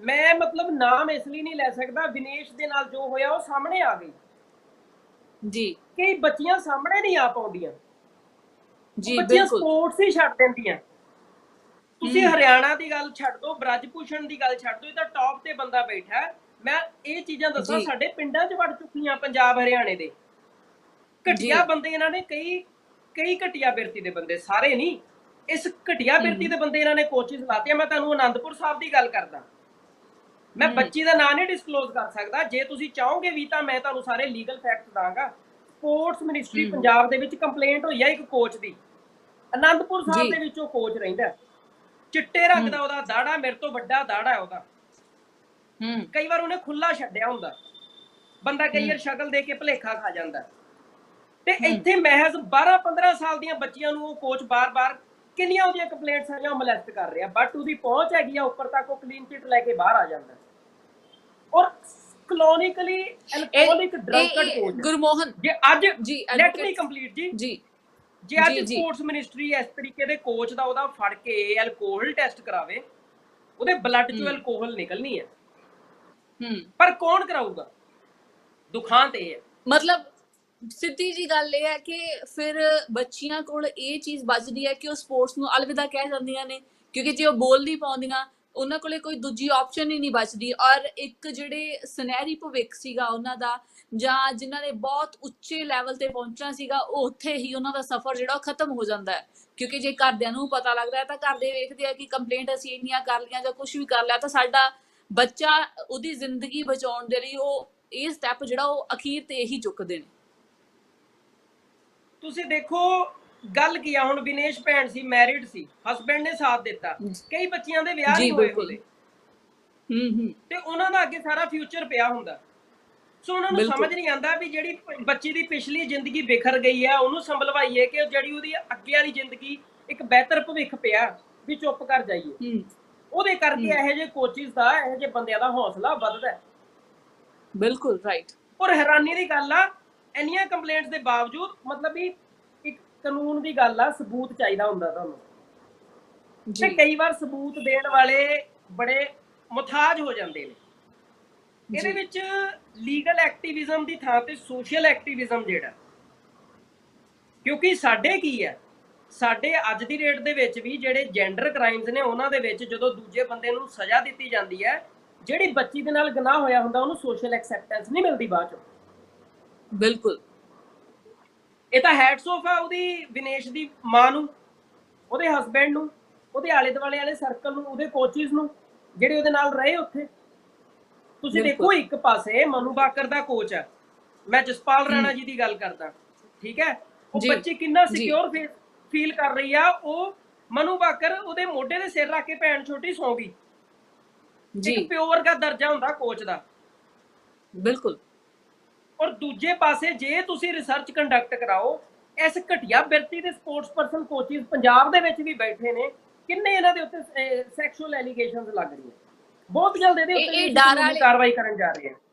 ਮੈਂ ਮਤਲਬ ਨਾਮ ਇਸ ਲਈ ਨਹੀਂ ਲੈ ਸਕਦਾ ਵਿਨੇਸ਼ ਦੇ ਨਾਲ ਜੋ ਹੋਇਆ ਉਹ ਸਾਹਮਣੇ ਆ ਗਈ ਜੀ ਕਈ ਬੱਚੀਆਂ ਸਾਹਮਣੇ ਨਹੀਂ ਆ ਪਾਉਂਦੀਆਂ ਜੀ ਬੱਚੀਆਂ ਸਪੋਰਟਸ ਹੀ ਛੱਡ ਦਿੰਦੀਆਂ ਤੁਸੀਂ। ਹਰਿਆਣਾ ਦੀ ਗੱਲ ਛੱਡ ਦਿਓ ਬ੍ਰਜ ਭੂਸ਼ਣ ਦੀ ਗੱਲ ਛੱਡ ਦਿਓ ਇਹ ਤਾਂ ਟੌਪ ਤੇ ਬੰਦਾ ਬੈਠਾ। ਮੈਂ ਇਹ ਚੀਜ਼ਾਂ ਦੱਸਾਂ। ਸਾਡੇ ਪਿੰਡਾਂ 'ਚ ਵੜ ਚੁੱਕੀਆਂ ਪੰਜਾਬ ਹਰਿਆਣੇ ਦੇ ਘਟੀਆ। ਬੰਦੇ ਇਹਨਾਂ ਨੇ ਕਈ ਕਈ ਘਟੀਆ ਬਿਰਤੀ ਦੇ ਬੰਦੇ ਸਾਰੇ ਨਹੀਂ ਇਸ ਘਟੀਆ ਬਿਰਤੀ। ਦੇ ਬੰਦੇ ਇਹਨਾਂ ਨੇ ਕੋਚਿਸ ਲਾਤੀਆਂ ਮੈਂ ਤੁਹਾਨੂੰ ਅਨੰਦਪੁਰ ਸਾਹਿਬ ਦੀ ਗੱਲ ਕਰਦਾ ਮੈਂ। ਬੱਚੀ ਦਾ ਨਾਂ ਨਹੀਂ ਡਿਸਕਲੋਜ਼ ਕਰ ਸਕਦਾ ਜੇ ਤੁਸੀਂ ਚਾਹੋਗੇ ਵੀ ਤਾਂ ਮੈਂ ਤੁਹਾਨੂੰ ਸਾਰੇ ਲੀਗਲ ਫੈਕਟਸ ਦਾਂਗਾ ਸਪੋਰਟਸ ਮਿਨਿਸਟਰੀ। ਪੰਜਾਬ ਦੇ ਵਿੱਚ ਕੰਪਲੇਂਟ ਹੋਈ ਹੈ ਇੱਕ ਕੋਚ ਦੀ ਅਨੰਦਪੁਰ ਸਾਹਿਬ ਜੀ। ਦੇ ਵਿੱਚ ਉਹ ਕੋਚ ਰਹਿੰਦਾ। ਚਿੱਟੇ ਰੰਗ। ਦਾ ਉਹਦਾ ਦਾੜਾ ਮੇਰੇ ਤੋਂ ਵੱਡਾ ਦਾੜਾ ਹੈ ਉਹਦਾ ਹੂੰ ਕਈ ਵਾਰ ਉਹਨੇ ਖੁੱਲਾ ਛੱਡਿਆ ਹੁੰਦਾ ਬੰਦਾ ਕਈ। ਵਾਰ ਸ਼ਕਲ ਦੇ ਕੇ ਭਲੇਖਾ ਖਾ ਜਾਂਦਾ। ਤੇ। ਇੱਥੇ ਮਹਿਜ਼ 12 15 ਸਾਲ ਦੀਆਂ ਬੱਚੀਆਂ ਨੂੰ ਉਹ ਕੋਚ ਬਾਰ-ਬਾਰ ਕਿੰਨੀਆਂ ਉਹਦੀਆਂ ਕੰਪਲੇਂਟਸ ਆਈਆਂ ਉਹ ਮੋਲੈਸਟ ਕਰ ਰਿਹਾ ਬਟ ਉਹਦੀ ਪਹੁੰਚ ਹੈਗੀ ਆ ਉੱਪਰ ਤੱਕ ਉਹ ਕਲੀਨ ਚਿੱਟ ਲੈ ਕੇ ਬਾਹਰ ਆ ਜਾਂਦਾ। ਔਰ ਕਲੋਨੀਕਲੀ ਐਲਕੋਹਲਿਕ ਡਰੰਕਡ ਕੋਚ ਗੁਰਮੋਹਨ ਜੇ ਅੱਜ ਜੀ ਲੈਟ ਮੀ ਕੰਪਲੀਟ ਜੀ। ਜੀ। ਜੇ ਅੱਜ। ਸਪੋਰਟਸ ਮਿਨਿਸਟਰੀ ਇਸ ਤਰੀਕੇ ਦੇ ਕੋਚ ਦਾ ਉਹਦਾ ਫੜ ਕੇ ਐਲਕੋਹਲ ਟੈਸਟ ਕਰਾਵੇ ਉਹਦੇ ਬਲੱਡ ਚੋਂ। ਐਲਕੋਹਲ ਨਿਕਲਣੀ ਹੈ। ਹੂੰ। ਪਰ ਕੌਣ ਕਰਾਊਗਾ? ਦੁਖਾਂਤ ਇਹ ਹੈ। ਮਤਲਬ ਸਿੱਧੀ ਜੀ ਗੱਲ ਇਹ ਹੈ ਕਿ ਫਿਰ ਬੱਚੀਆਂ ਕੋਲ ਇਹ ਚੀਜ਼ ਬਚਦੀ ਹੈ ਕਿ ਉਹ ਸਪੋਰਟਸ ਨੂੰ ਅਲਵਿਦਾ ਕਹਿ ਜਾਂਦੀਆਂ ਨੇ ਕਿਉਂਕਿ ਜੇ ਉਹ ਬੋਲ ਨਹੀਂ ਪਾਉਂਦੀਆਂ ਉਹਨਾਂ ਕੋਲੇ ਕੋਈ ਦੂਜੀ ਆਪਸ਼ਨ ਹੀ ਨਹੀਂ ਬਚਦੀ ਔਰ ਇੱਕ ਜਿਹੜੇ ਸੁਨਹਿਰੀ ਭਵਿੱਖ ਸੀਗਾ ਉਹਨਾਂ ਦਾ ਜਾਂ ਜਿਨ੍ਹਾਂ ਨੇ ਬਹੁਤ ਉੱਚੇ ਲੈਵਲ ਤੇ ਪਹੁੰਚਣਾ ਸੀਗਾ, ਉਹ ਉੱਥੇ ਹੀ ਉਹਨਾਂ ਦਾ ਸਫ਼ਰ ਜਿਹੜਾ ਉਹ ਖਤਮ ਹੋ ਜਾਂਦਾ ਹੈ। ਕਿਉਂਕਿ ਜੇ ਘਰਦਿਆਂ ਨੂੰ ਪਤਾ ਲੱਗਦਾ ਹੈ ਤਾਂ ਘਰ ਦੇ ਵੇਖਦੇ ਆ ਕਿ ਕੰਪਲੇਂਟ ਅਸੀਂ ਇੰਨੀਆਂ ਕਰ ਲਈਆਂ ਜਾਂ ਕੁਝ ਵੀ ਕਰ ਲਿਆ ਤਾਂ ਸਾਡਾ ਬੱਚਾ ਉਹਦੀ ਜ਼ਿੰਦਗੀ ਬਚਾਉਣ ਦੇ ਲਈ ਉਹ ਇਹ ਸਟੈਪ ਜਿਹੜਾ ਉਹ ਅਖੀਰ ਤੇ ਇਹੀ ਚੁੱਕਦੇ ਨੇ। ਤੁਸੀਂ ਦੇਖੋ ਗੱਲ ਕੀ ਆ? ਹੁਣ ਵਿਨੇਸ਼ ਭੈਣ ਸੀ ਮੈਰਿਡ ਸੀ ਹਸਬੰਡ ਨੇ ਸਾਥ ਦਿੱਤਾ। ਕਈ ਬੱਚੀਆਂ ਦੇ ਵਿਆਹ ਨਹੀਂ ਹੋਏ। ਹੁੰਦੇ ਹੂੰ ਹੂੰ। ਤੇ ਉਹਨਾਂ ਦਾ ਅੱਗੇ ਸਾਰਾ ਫਿਊਚਰ ਪਿਆ ਹੁੰਦਾ। ਸੋ ਉਹਨਾਂ ਨੂੰ। ਸਮਝ ਨਹੀਂ ਆਂਦਾ ਵੀ ਜਿਹੜੀ ਬੱਚੀ ਦੀ ਪਿਛਲੀ ਜ਼ਿੰਦਗੀ ਬਿਖਰ ਗਈ ਹੈ ਉਹਨੂੰ ਸੰਭਲਵਾਈਏ ਕਿ ਜਿਹੜੀ ਉਹਦੀ ਅੱਗੇ ਵਾਲੀ ਜ਼ਿੰਦਗੀ ਇੱਕ ਬਿਹਤਰ ਭਵਿੱਖ ਪਿਆ ਵੀ ਚੁੱਪ ਕਰ ਜਾਈਏ। ਹੂੰ। ਉਹਦੇ ਕਰਕੇ। ਇਹੋ ਜਿਹੇ ਕੋਚਿਸ ਦਾ ਇਹੋ ਜਿਹੇ ਬੰਦਿਆਂ ਦਾ ਹੌਸਲਾ ਵੱਧਦਾ ਬਿਲਕੁਲ ਰਾਈਟ ਔਰ ਹੈਰਾਨੀ ਦੀ ਗੱਲ ਆ ਇੰਨੀਆਂ ਕੰਪਲੇਂਟਸ ਦੇ ਬਾਵਜੂਦ ਮਤਲਬ ਵੀ ਕਾਨੂੰਨ ਦੀ ਗੱਲ ਆ ਸਬੂਤ ਚਾਹੀਦਾ ਹੁੰਦਾ ਤੁਹਾਨੂੰ। ਤੇ ਜੀ ਕਈ ਵਾਰ ਸਬੂਤ ਦੇਣ ਵਾਲੇ ਬੜੇ ਮੁਤਾਜ ਹੋ ਜਾਂਦੇ ਨੇ। ਇਹਦੇ। ਵਿੱਚ ਲੀਗਲ ਐਕਟਿਵਿਜ਼ਮ ਦੀ ਥਾਂ ਤੇ ਸੋਸ਼ਲ ਐਕਟਿਵਿਜ਼ਮ ਜਿਹੜਾ ਕਿਉਂਕਿ ਸਾਡੇ ਕੀ ਹੈ? ਸਾਡੇ ਅੱਜ ਦੀ ਡੇਟ ਦੇ ਵਿੱਚ ਵੀ ਜਿਹੜੇ ਜੈਂਡਰ ਕ੍ਰਾਈਮਸ ਨੇ ਉਹਨਾਂ ਦੇ ਵਿੱਚ ਜਦੋਂ ਦੂਜੇ ਬੰਦੇ ਨੂੰ ਸਜ਼ਾ ਦਿੱਤੀ ਜਾਂਦੀ ਹੈ ਜਿਹੜੀ ਬੱਚੀ ਦੇ ਨਾਲ ਗੁਨਾਹ ਹੋਇਆ ਹੁੰਦਾ ਉਹਨੂੰ ਸੋਸ਼ਲ ਐਕਸੈਪਟੈਂਸ ਨਹੀਂ ਮਿਲਦੀ ਬਾਅਦ ਚੋਂ। ਬਿਲਕੁਲ। ਇਹ ਤਾਂ ਹੈਟਸ ਆਫ ਆ ਉਹਦੀ ਵਿਨੇਸ਼ ਦੀ ਮਾਂ ਨੂੰ ਉਹਦੇ ਹਸਬੰਡ ਨੂੰ ਉਹਦੇ ਆਲੇ ਦੁਆਲੇ ਵਾਲੇ ਸਰਕਲ ਨੂੰ ਉਹਦੇ ਕੋਚਿਸ ਨੂੰ ਜਿਹੜੇ ਉਹਦੇ ਨਾਲ ਰਹੇ ਉੱਥੇ। ਤੁਸੀਂ। ਦੇਖੋ ਇੱਕ ਪਾਸੇ ਮਨੂ ਬਾਕਰ ਦਾ ਕੋਚ ਹੈ ਮੈਂ ਜਸਪਾਲ ਰਾਣਾ। ਜੀ ਦੀ ਗੱਲ ਕਰਦਾ। ਠੀਕ ਹੈ? ਉਹ ਬੱਚੀ ਕਿੰਨਾ। ਸਿਕਿਉਰ ਫੀਲ ਕਰ ਰਹੀ ਆ। ਉਹ ਮਨੂ ਬਾਕਰ ਉਹਦੇ ਮੋਢੇ ਦੇ ਸਿਰ ਰੱਖ ਕੇ ਭੈਣ ਛੋਟੀ ਸੌਂ ਗਈ। ਜੀ। ਇੱਕ ਪਿਓ ਵਰਗਾ ਦਰਜਾ ਹੁੰਦਾ ਕੋਚ ਦਾ। ਬਿਲਕੁਲ। ਔਰ ਦੂਜੇ ਪਾਸੇ ਜੇ ਤੁਸੀਂ ਰਿਸਰਚ ਕੰਡਕਟ ਕਰਾਓ ਇਸ ਘਟੀਆ ਬਿਰਤੀ ਦੇ ਸਪੋਰਟਸ ਪਰਸਨ ਕੋਚਿਸ ਪੰਜਾਬ ਦੇ ਵਿੱਚ ਵੀ ਬੈਠੇ ਨੇ ਕਿੰਨੇ ਇਹਨਾਂ ਦੇ ਉੱਤੇ ਸੈਕਸ਼ੂਅਲ ਐਲੀਗੇਸ਼ਨਸ ਲੱਗ ਰਹੀਆਂ ਬਹੁਤ ਜਲਦ ਇਹਦੇ ਇਹ- ਉੱਤੇ ਕਾਰਵਾਈ ਕਰਨ ਜਾ ਰਹੇ ਆ।